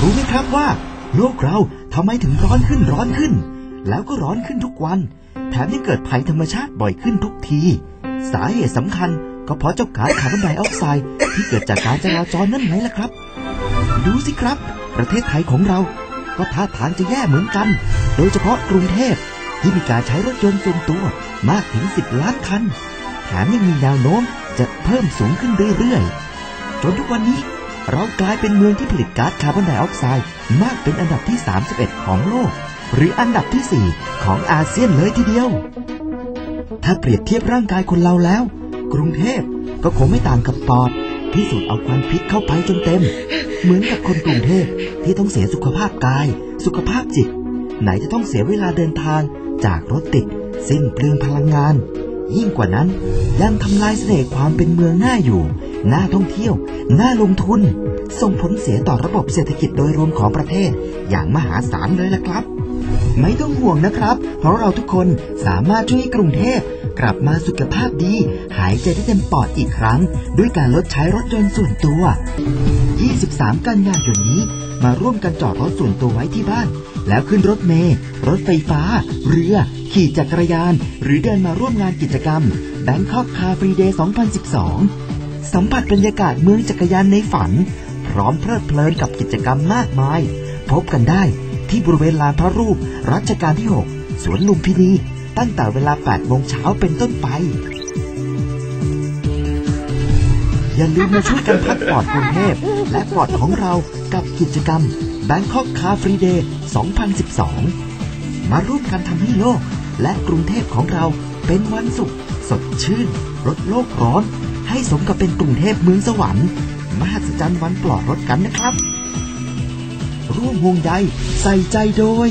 รู้ไหมครับว่าโลกเราทำไมถึงร้อนขึ้นร้อนขึ้น แล้วก็ร้อนขึ้นทุกวัน แถมยังเกิดภัยธรรมชาติบ่อยขึ้นทุกที สาเหตุสำคัญก็เพราะเจ้าก๊าซคาร์บอนไดออกไซด์ที่เกิดจากการจราจรนั่นไงล่ะครับ ดูสิครับ ประเทศไทยของเรา ก็ท่าทางจะแย่เหมือนกัน โดยเฉพาะกรุงเทพที่มีการใช้รถยนต์ส่วนตัวมากถึง 10 ล้านคัน แถมยังมีแนวโน้มจะเพิ่มสูงขึ้นเรื่อยๆ จนทุกวันนี้เรากลายเป็นเมืองที่ผลิตก๊าซคาร์บอนไดออกไซด์มากเป็นอันดับที่ 31 ของโลก หรืออันดับที่ 4 ของอาเซียนเลยทีเดียว ถ้าเปรียบเทียบร่างกายคนเราแล้ว กรุงเทพก็คงไม่ต่างกับปอดที่สูดเอาควันพิษเข้าไปจนเต็ม เหมือนกับคนกรุงเทพที่ต้องเสียสุขภาพกาย สุขภาพจิต ไหนจะต้องเสียเวลาเดินทางจากรถติด สิ้นเปลืองพลังงาน ยิ่งกว่านั้น ยังทำลายเสน่ห์ความเป็นเมืองน่าอยู่น่าท่องเที่ยวน่าลงทุน ส่งผลเสียต่อระบบเศรษฐกิจโดยรวมของประเทศ อย่างมหาศาลเลยล่ะครับ ไม่ต้องห่วงนะครับ เพราะเราทุกคนสามารถช่วยกรุงเทพ กลับมาสุขภาพดี หายใจได้เต็มปอดอีกครั้ง ด้วยการลดใช้รถยนต์ส่วนตัว 23 กันยายนนี้ มาร่วมกันจอดรถส่วนตัวไว้ที่บ้าน แล้วขึ้นรถเมล์รถไฟฟ้า เรือ ขี่จักรยาน หรือเดินมาร่วมงานกิจกรรม Bangkok Car Free Day 2012 สัมผัสบรรยากาศเมืองจักรยานในฝัน พร้อมเพลิดเพลินกับกิจกรรมมากมาย พบกันได้ที่บริเวณลานพระรูปรัชกาลที่ 6 สวนลุมพินี ตั้งแต่เวลา 8 โมงเช้าเป็นต้นไป อย่าลืมมาช่วยกันพักปอดกรุงเทพและปอดของเรากับกิจกรรม Bangkok Car Free Day 2012 มาร่วมกันทำให้โลก และกรุงเทพของเราเป็นวันสุข สดชื่นลดโลกร้อน ให้สมกับเป็นกรุงเทพเมืองสวรรค์ มหัศจรรย์วันปลอดรถกันนะครับ ร่วมห่วงใยใส่ใจโดย